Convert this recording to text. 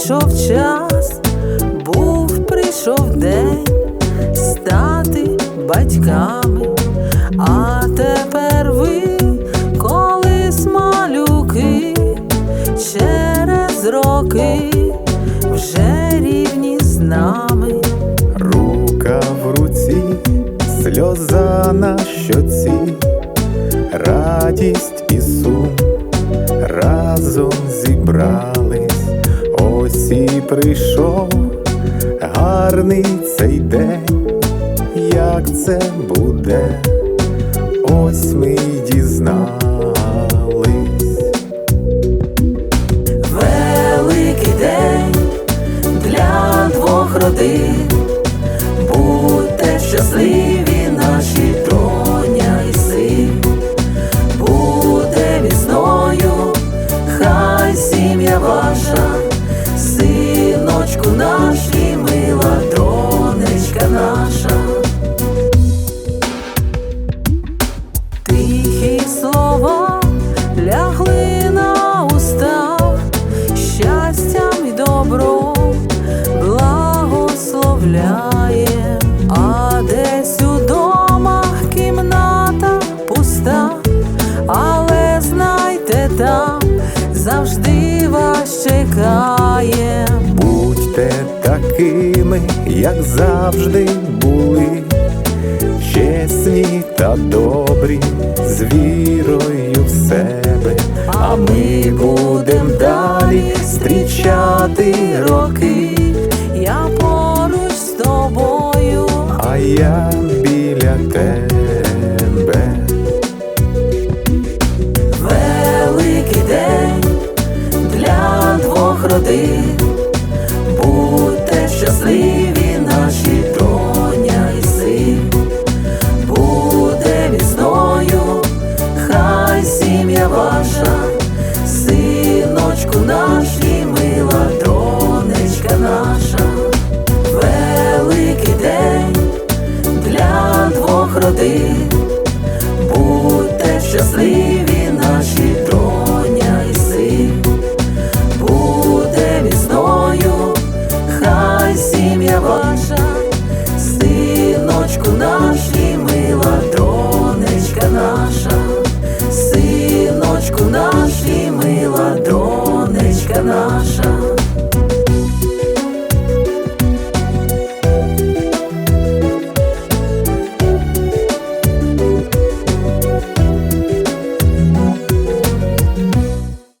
прийшов час, був прийшов день стати батьками, а тепер ви, колись малюки, через роки вже рівні з нами. Рука в руці, сльоза на щоці, радість і сум разом зібрались, ось і прийшов гарний цей день, як це буде, ось ми й дізнались. Великий день для двох родин. Синочку такими, як завжди були, чесні та добрі, з вірою в себе, А ми будем далі зустрічати роки. Я поруч з тобою. а я біля тебе. Великий день для двох родин. Двох. Будьте щасливі, наші доня і син. Буде вісною, хай сім'я ваша, синочку наш